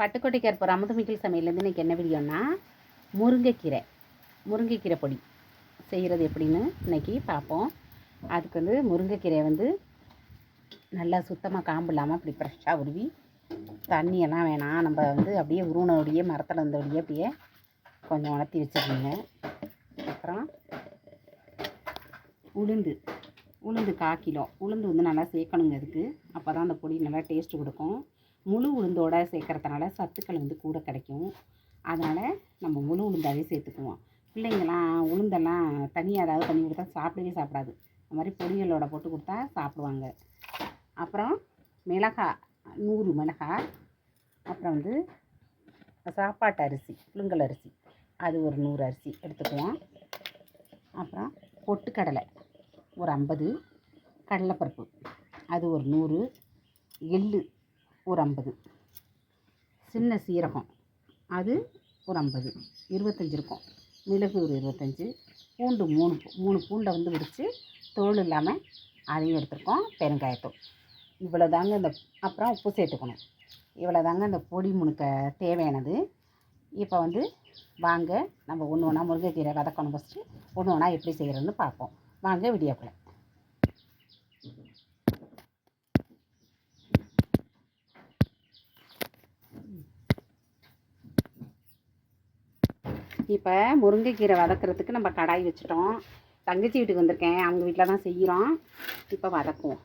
பட்டுக்கோட்டை கற்பூரம் அமுதமிக்கல் சமையலேருந்து இன்றைக்கி என்ன வீடியோன்னா முருங்கைக்கீரை. முருங்கைக்கீரை பொடி. செய்கிறது எப்படின்னு இன்னைக்கு பார்ப்போம். அதுக்கு வந்து முருங்கைக்கீரையை வந்து நல்லா சுத்தமாக காம்பு இல்லாமல் அப்படி ஃப்ரெஷ்ஷாக உருவி தண்ணியெல்லாம் வேணாம். நம்ம வந்து அப்படியே உருவனோடையே மரத்தில் இருந்தபடியே அப்படியே கொஞ்சம் வளர்த்தி வச்சுருந்தீங்க அப்புறம் உளுந்து. உளுந்து கால் கிலோ. உளுந்து வந்து நல்லா சேர்க்கணுங்க அதுக்கு. அப்போ தான் அந்த பொடி நல்லா டேஸ்ட்டு கொடுக்கும். முழு உளுந்தோட சேர்க்கறதுனால சத்துக்கள் வந்து கூட கிடைக்கும். அதனால் நம்ம முழு உளுந்தாவே சேர்த்துக்குவோம். பிள்ளைங்கள்லாம் உளுந்தெல்லாம் தனியாக ஏதாவது பண்ணி கொடுத்தா சாப்பிடவே சாப்பிடாது. அது மாதிரி பொடிகளோட போட்டு கொடுத்தா சாப்பிடுவாங்க. அப்புறம் மிளகாய் நூறு மிளகா அப்புறம் வந்து சாப்பாட்டு அரிசி புழுங்கல் அரிசி அது ஒரு நூறு அரிசி எடுத்துக்குவோம். அப்புறம் பொட்டுக்கடலை ஒரு ஐம்பது. கடலைப்பருப்பு அது ஒரு நூறு. எள்ளு ஒரு ஐம்பது. சின்ன சீரகம் அது ஒரு ஐம்பது. இருபத்தஞ்சி இருக்கும். மிளகு ஒரு இருபத்தஞ்சி. பூண்டு மூணு மூணு பூண்டை வந்து உரித்து தோல் இல்லாமல் அதையும் எடுத்துருக்கோம் பெருங்காயத்தூள். இவ்வளோ தாங்க இந்த அப்புறம் உப்பு சேர்த்துக்கணும். இவ்வளோ தாங்க இந்த பொடி முணுக்க தேவையானது. இப்போ வந்து வாங்க நம்ம ஒன்று ஒன்றா முருங்கைக்கீரை வதக்கணும் ஃபஸ்ட்டு ஒன்று ஒன்றா எப்படி செய்கிறதுன்னு பார்ப்போம். வாங்க வீடியோக்குள்ள இப்போ முருங்கைக்கீரை வதக்கிறதுக்கு நம்ம கடாய் வச்சுட்டோம். தங்கச்சி வீட்டுக்கு வந்திருக்கேன். அவங்க வீட்டில் தான் செய்கிறோம் இப்போ வதக்குவோம்.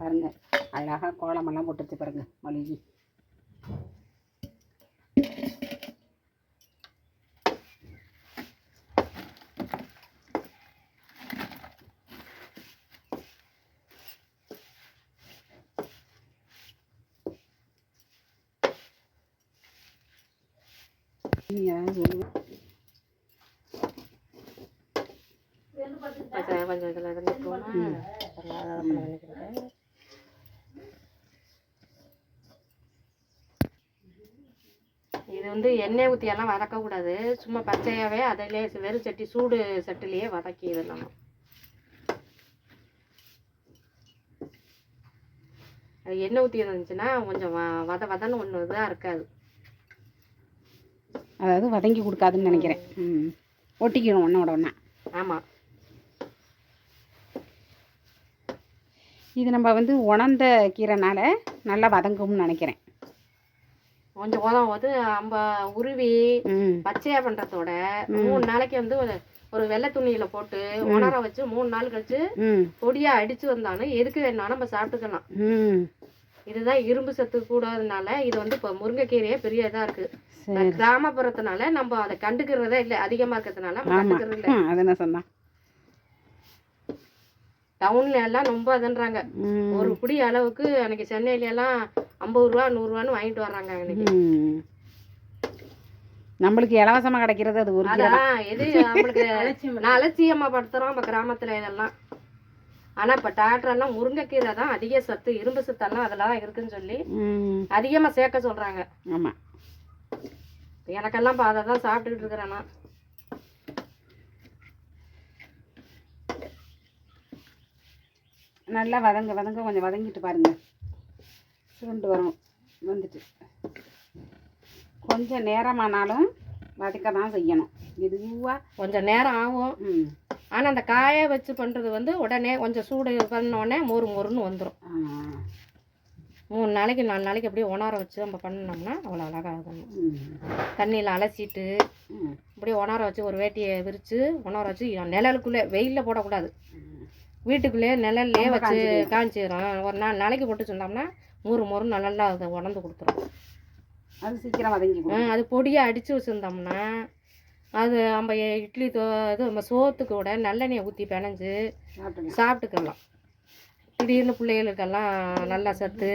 பாருங்க அழகாக கோலமெல்லாம் போட்டுச்சு பாருங்க மொழிகி கொஞ்சம் கொஞ்சம் இதில் இருந்துட்டோம்னா நினைக்கிறேன் இது வந்து எண்ணெய் ஊற்றியெல்லாம் வதக்கக்கூடாது சும்மா பச்சையாகவே அதிலே வெறும் சட்டி சூடு சட்டிலேயே வதக்கி இதெல்லாம் அது எண்ணெய் ஊற்றி இருந்துச்சுன்னா கொஞ்சம் வத வதன்னு ஒன்று இதாக இருக்காது. அதாவது வதங்கி கொடுக்காதுன்னு நினைக்கிறேன். ம். ஒட்டிக்கணும் ஒன்றோட ஒன்றா ஆமாம் இது நம்ம வந்து உணர்ந்த கீரைனால நல்லா வதங்கும்னு நினைக்கிறேன். கொஞ்சம் உதவும் போது நம்ம உருவி பச்சையா பண்றதோட மூணு நாளைக்கு வந்து ஒரு வெள்ளை துணியில போட்டு உணர வச்சு மூணு நாள் கழிச்சு பொடியா அடிச்சு வந்தாலும் எதுக்கு வேணாலும் நம்ம சாப்பிட்டுக்கலாம். இதுதான் இரும்பு சத்து கூடாதனால இது வந்து இப்போ முருங்கைக்கீரையே பெரிய இதா இருக்கு. கிராமப்புறத்தினால நம்ம அதை கண்டுக்கிறதே இல்லை. அதிகமா இருக்கிறதுனால கண்டுக்கிறது இல்லை அது சொன்னான் டவுன்ல எல்லாம் ரொம்ப அதுன்றாங்க ஒரு புடி அளவுக்கு அன்னைக்கு சென்னையில எல்லாம் ஐம்பது ரூபா நூறு ரூபான்னு வாங்கிட்டு வர்றாங்க அன்னைக்கு. ம். நம்மளுக்கு இலவசமாக கிடைக்கிறது அது ஒரு தான் அதான் நம்மளுக்கு நான் அலட்சியமா படுத்துறோம் நம்ம கிராமத்துல இதெல்லாம். ஆனா இப்ப டாக்டர் எல்லாம் முருங்கைக்கீரை தான் அதிக சத்து இரும்பு சத்தெல்லாம் அதெல்லாம் இருக்குன்னு சொல்லி ம். அதிகமா சேர்க்க சொல்றாங்க. ஆமாம் எனக்கெல்லாம் இப்போ அதை தான் சாப்பிட்டுக்கிட்டு இருக்கிறேன் நான். நல்லா வதங்க வதங்க கொஞ்சம் வதங்கிட்டு பாருங்க. சுருண்டு வரும் வந்துட்டு. கொஞ்சம் நேரமானாலும் வதக்க தான் செய்யணும். மெதுவாக கொஞ்சம் நேரம் ஆகும். ம். ஆனா அந்த காய வச்சு பண்றது வந்து உடனே கொஞ்சம் சூடு பண்ண உடனே மொறு மொறுன்னு வந்துடும். மூணு நாளைக்கு நாலு நாளைக்கு அப்படியே உணர வச்சு நம்ம பண்ணோம்னா அவ்வளோ அழகாக இருக்கும் தண்ணியில் அலசிட்டு அப்படியே உணர வச்சு ஒரு வேட்டியை விரித்து உணர வச்சு நிழலுக்குள்ளே வெயிலில் போடக்கூடாது. வீட்டுக்குள்ளேயே நிழல்லையே வச்சு காய்ச்சிடும் ஒரு நாலு நாளைக்கு போட்டு சொன்னோம்னா மொறு மொறு நல்லா அதை உணர்ந்து கொடுத்துரும். அது சீக்கிரம் வதங்கி அது பொடியாக அடித்து வச்சுருந்தோம்னா அது நம்ம இட்லி தோ இது நம்ம சோத்துக்கு கூட நல்லெண்ணெயை ஊற்றி பிணைஞ்சு சாப்பிட்டுக்கலாம். திடீர்னு பிள்ளைகளுக்கெல்லாம் நல்லா சத்து.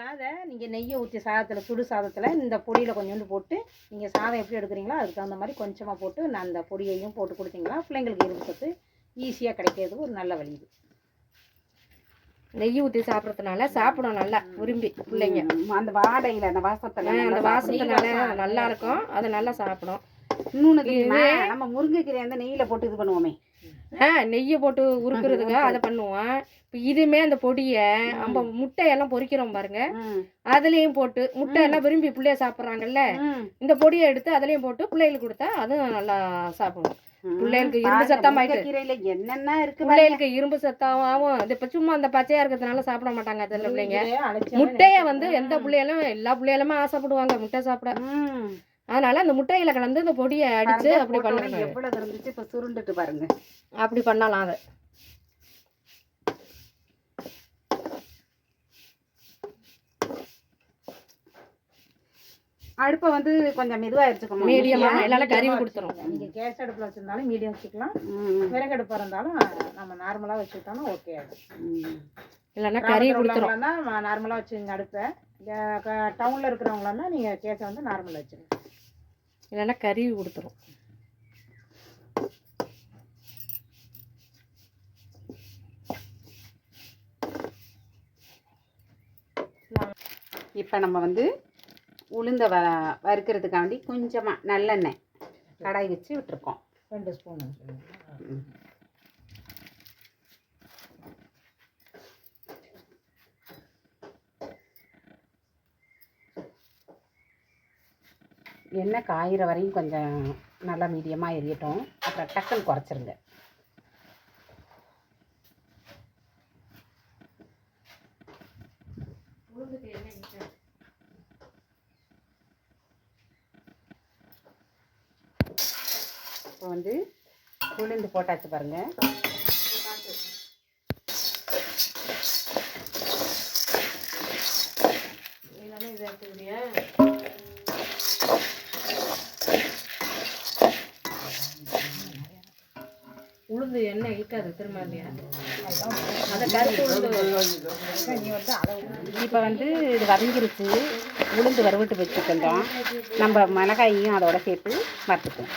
அதை நீங்கள் நெய்யை ஊற்றி சாதத்தில் சுடு சாதத்தில் இந்த பொடியில் கொஞ்சோண்டு போட்டு நீங்கள் சாதம் எப்படி எடுக்கிறீங்களோ அதுக்கு தகுந்த மாதிரி கொஞ்சமாக போட்டு நான் அந்த பொடியையும் போட்டு கொடுத்தீங்களா பிள்ளைங்களுக்கு இரும்பு சத்து ஈஸியாக கிடைக்கிறது ஒரு நல்ல வழி இது. நெய் ஊற்றி சாப்பிட்றதுனால சாப்பிடும் நல்லா விரும்பி பிள்ளைங்க. அந்த வாடையில் அந்த வாசத்தில் அந்த வாசத்தினால நல்லா இருக்கும் அது நல்லா சாப்பிடும். இன்னொன்று தெரியுமா? நம்ம முருங்கைக்கீரை வந்து நெய்யில் போட்டு இது பண்ணுவோமே. ஆ நெய்யை போட்டு உருக்குறதுக்கு அதை பண்ணுவோம். இதுமே அந்த பொடியை நம்ம முட்டையெல்லாம் பொரிக்கிறோம் பாருங்க. அதுலேயும் போட்டு முட்டை எல்லாம் விரும்பி பிள்ளைய சாப்பிட்றாங்கல்ல. இந்த பொடியை எடுத்து அதுலேயும் போட்டு பிள்ளைகளுக்கு கொடுத்தா அதுவும் நல்லா சாப்பிடுவோம் ம். பிள்ளைகளுக்கு இரும்பு சத்தமாயிட்டு. முருங்கைக்கீரையில என்னென்ன இருக்கு. பிள்ளைகளுக்கு இரும்பு சத்தாவும் இப்போ சும்மா அந்த பச்சையா இருக்கிறதுனால சாப்பிட மாட்டாங்க அதில் பிள்ளைங்க. முட்டைய வந்து எந்த பிள்ளைகளும் எல்லா பிள்ளைகளுமே ஆசைப்படுவாங்க முட்டை சாப்பிட. அதனால அந்த முட்டையில கலந்து இந்த பொடியை அடிச்சு அப்படி பண்ணணும் எவ்வளவு இருந்துச்சு இப்ப சுருண்டுட்டு பாருங்க. அப்படி பண்ணலாம் அதை. அடுப்பை வந்து கொஞ்சம் மெதுவா எடுத்துக்கணும் மீடியமா இல்லையா? எல்லாம் கருவி கொடுத்துரும். நீங்க கேஸ் அடுப்புல வச்சிருந்தாலும் மீடியம் வச்சுக்கலாம். ம், விறகு அடுப்பா இருந்தாலும் நம்ம நார்மலா வச்சுக்கிட்டோம்னா ஓகே ஆகும் ம். இல்லைன்னா கறி கொடுத்துரும். தான் நார்மலா வச்சுங்க அடுப்பை. டவுன்ல இருக்கிறவங்களா இருந்தா நீங்க கேஸை வந்து நார்மலா வச்சுருங்க இல்லைன்னா கருவி கொடுத்துரும். இப்போ நம்ம வந்து உளுந்த வ வறுக்கிறதுக்காண்டி கொஞ்சமாக நல்லெண்ணெய் கடாய் வச்சு விட்டுருக்கோம். ரெண்டு ஸ்பூன். எண்ணெய் காயிற வரையும் கொஞ்சம் நல்லா மீடியமாக எரியட்டும். அப்புறம் டக்குன்னு குறைச்சிருங்க. இப்போ வந்து உளுந்து போட்டாச்சு பாருங்க. இல்லைன்னா இதை எடுத்துக்கிறியா உளுந்து எண்ணெய் இழுக்காது திரும்ப இல்லையா அதை கருத்து உளுந்து இப்போ வந்து இது வதங்கிருச்சு. உளுந்து வறுவிட்டு வச்சுக்கிட்டோம் நம்ம மிளகாயையும் அதோட சேர்த்து வறுத்துக்குவோம்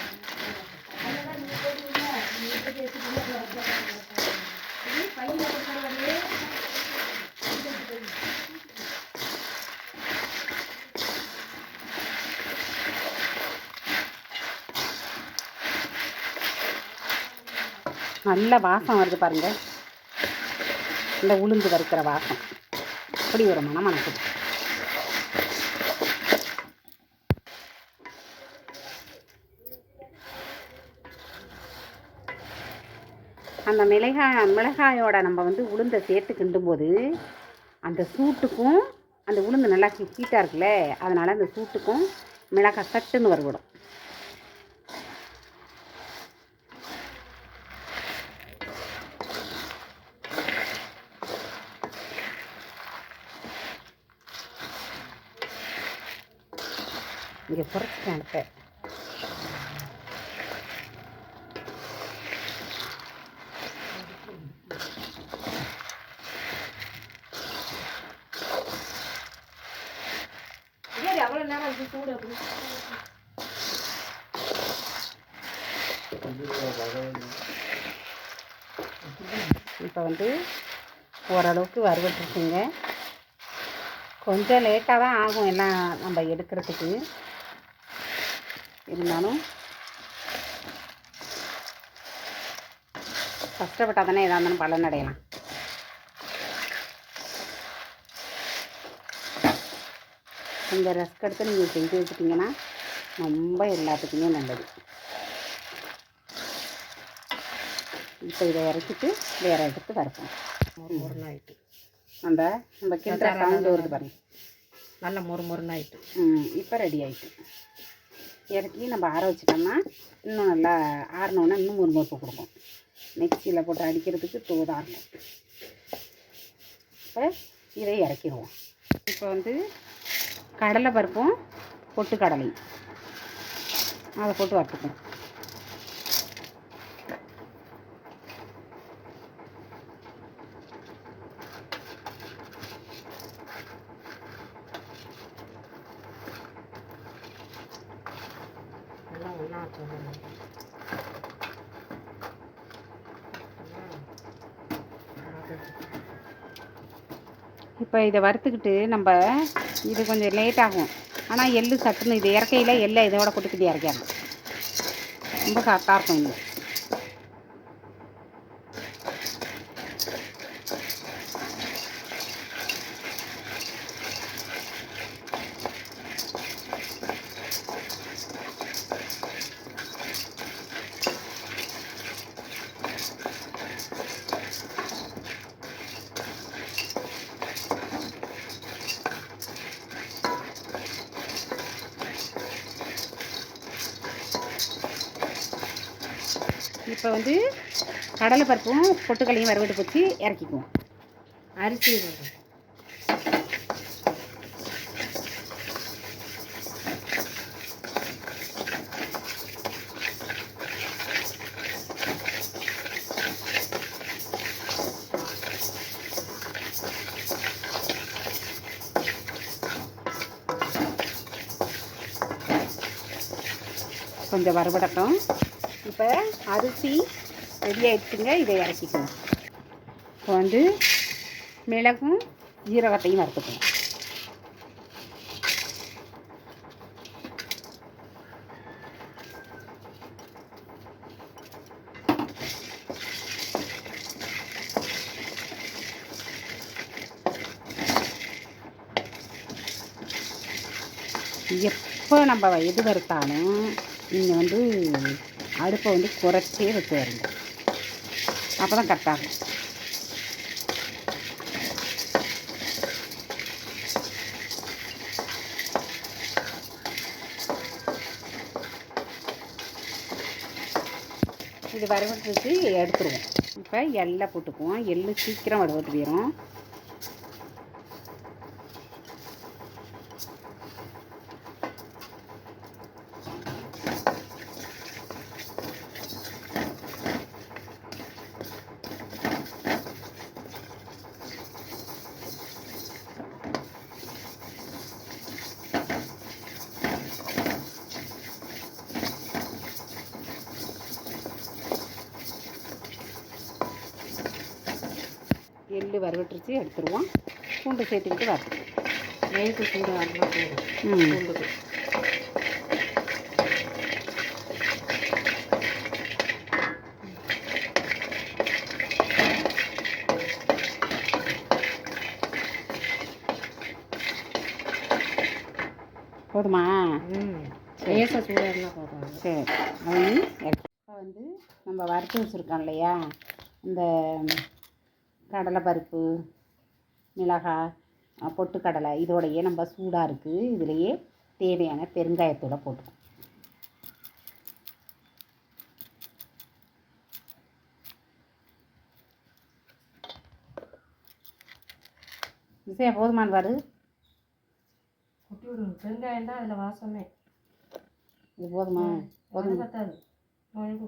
நல்ல வாசம் வருது பாருங்கள் இந்த உளுந்து வறுக்கிற வாசம். அப்படி ஒரு மனம் மணக்குது அந்த மிளகாய் மிளகாயோட நம்ம வந்து உளுந்தை சேர்த்து கிண்டும்போது அந்த சூட்டுக்கும் அந்த உளுந்து நல்லா ஹீட்டாக இருக்குல்ல அதனால் அந்த சூட்டுக்கும் மிளகாய் சட்டுன்னு வருவிடும் இங்கே குறைச்சிட்டேன் அடுப்பை. ஏறி அவ்வளோ நேரம் இருக்கு சூடு இப்போ வந்து ஓரளவுக்கு வறுபட்டுருக்குங்க கொஞ்சம் லேட்டாக தான் ஆகும் எல்லாம் நம்ம எடுக்கிறதுக்கு. இருந்தாலும் கஷ்டப்பட்டால் தானே எதாக இருந்தாலும் பலன் அடையலாம். இந்த ரெஸ்க் எடுத்து நீங்கள் செஞ்சு வச்சுட்டிங்கன்னா ரொம்ப எல்லாத்துக்குமே நல்லது. இப்போ இதை இறக்கிட்டு வேற எடுத்து வறுப்போம் மொறு மொறுன்னு ஆயிட்டு. அந்த நம்ம கிண்டுற சவுண்டு வருது பாருங்க. நல்ல மொறு மொறுன்னு ஆயிட்டு. ம் இப்போ ரெடி ஆயிட்டு. இறக்கி நம்ம ஆற வச்சிட்டோம்னா இன்னும் நல்லா ஆறினோன்னா இன்னும் ஒரு மொறுப்பு கொடுக்கும் மிக்சியில் போட்டு அடிக்கிறதுக்கு தூதாக இருக்கும். இப்போ இதை இறக்கிடுவோம். இப்போ வந்து கடலை பருப்பும் பொட்டுக்கடலையும். அதை போட்டு வறுத்துக்கணும் எல்லாம் ஒன்றா வச்சுக்கணும் இப்போ இதை வறுத்துக்கிட்டு நம்ம இது கொஞ்சம் லேட் ஆகும். ஆனால் எள்ளு சட்டுன்னு இது இறக்கையில் எள்ளை இதோட கொட்டுக்கிட்டு இறக்கிடலாம் ரொம்ப சாஃப்டாக இருக்கும் இங்கே இப்போ வந்து கடலை பருப்பும் பொட்டுக்கல்லையும் வறுவட்டு வச்சு இறக்கிக்குவோம் அரிசி. கொஞ்சம் வறுபடட்டும் இப்போ அரிசி ரெடி ஆயிடுச்சுங்க இதை இறக்கிக்கணும் இப்போ வந்து மிளகும் ஜீரகத்தையும் வறுத்துக்கணும் எப்போ நம்ம எது வறுத்தாலும் நீங்கள் வந்து அடுப்பை வந்து குறைச்சே வச்சு வருங்க. அப்போ தான் கரெக்டாகும் இது வறுவட்டுக்கு எடுத்துருவோம். இப்போ எள்ளை போட்டுக்குவோம். எள்ளு சீக்கிரம் வறுவட்டு போயிடும் எள்ளு வறுவட்டுருச்சு எடுத்துருவோம். பூண்டு சேர்த்துக்கிட்டு வறுத்து. நெய்க்கு சூடு ஆறுனா போதும். ம். பூண்டுக்கு. போதுமா? லேசாக சூடாக இருந்தால் போதும். சரி. அது வந்து நம்ம வறுத்து வச்சுருக்கோம் இல்லையா? இந்த கடலைப்பருப்பு மிளகாய் அஹ், பொட்டுக்கடலை இதோடையே நம்ம சூடாக இருக்குது இதுலேயே தேவையான பெருங்காயத்தூளை போட்டுக்கோம் விஷயம் போதுமான் பாரு. கொட்டி விடுங்க பெருங்காயம் தான் அதில் வாசமே. இது போதுமா? போதும். பத்தாது. நுழைப்பு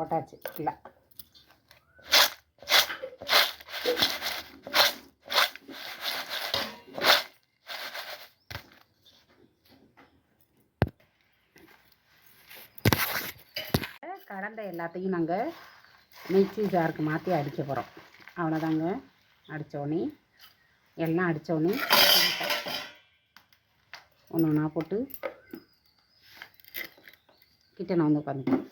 போட்டாச்சு. இல்லை. கடந்த எல்லாத்தையும் நாங்கள் மிக்சி ஜாருக்கு மாற்றி அடிக்க போகிறோம் அவ்வளோதாங்க அடித்தோடனே எல்லாம் அடித்தோடனே ஒன்று ஒன்றா போட்டு கிட்ட நான் வந்து உட்காந்துக்கிறேன்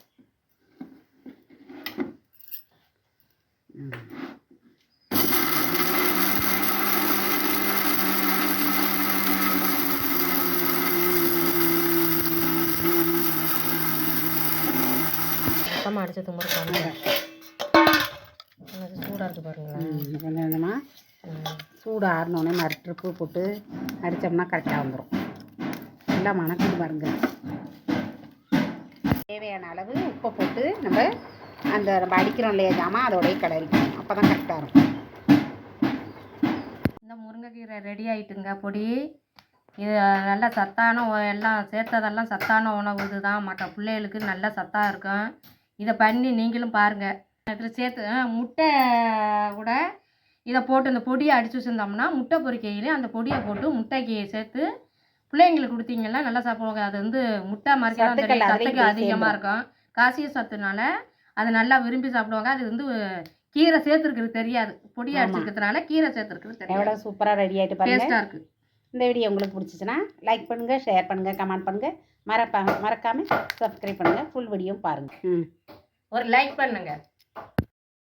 ம். மொத்தமாக அடிச்சது மாதிரி பண்ணுங்க அது சூடாக இருக்குது பாருங்களேன் ம், கொஞ்சம் கொஞ்சமாக ம். சூடு ஆறினோடனே மறு போட்டு அடித்தோம்னா கரெக்டாக வந்துடும் நல்லா மணக்குது பாருங்க. தேவையான அளவு உப்பை போட்டு நம்ம அந்த நம்ம அடிக்கிறோம் இல்லையா ஜாமான் அதோடய கிளறிக்கணும். அப்போ தான் கரெக்டாக இருக்கும். இந்த முருங்கைக்கீரை ரெடி ஆயிட்டுங்க பொடி. இது நல்ல சத்தான எல்லாம் சேர்த்ததெல்லாம் சத்தான உணவு இதுதான். மற்ற பிள்ளைகளுக்கு நல்லா சத்தாக இருக்கும். இதை பண்ணி நீங்களும் பாருங்கள் சேர்த்து முட்டை கூட இதை போட்டு இந்த பொடியை அடித்து வச்சுருந்தோம்னா முட்டை பொரிக்கையிலே அந்த பொடியை போட்டு முட்டைக்கு சேர்த்து பிள்ளைங்களுக்கு கொடுத்தீங்கன்னா நல்லா சாப்பிடுவாங்க அது வந்து முட்டை மாதிரி சத்துக்கு அதிகமாக. இருக்கும். காசிய சத்துனால அது நல்லா விரும்பி சாப்பிடுவாங்க. அது வந்து கீரை சேர்த்துருக்குறது தெரியாது. பொடி ஆமா. அடிச்சிருக்கிறதுனால கீரை சேர்த்துருக்குறது தெரியாது. எவ்வளோ சூப்பராக ரெடி ஆகிட்டு பாருங்க. டேஸ்ட்டாக இருக்குது இந்த வீடியோ உங்களுக்கு பிடிச்சிச்சுன்னா லைக் பண்ணுங்கள் ஷேர் பண்ணுங்கள் கமெண்ட் பண்ணுங்கள் மறப்பா மறக்காமல் சப்ஸ்கிரைப் பண்ணுங்கள் ஃபுல் வீடியோ பாருங்கள் ம் ஒரு லைக் பண்ணுங்க.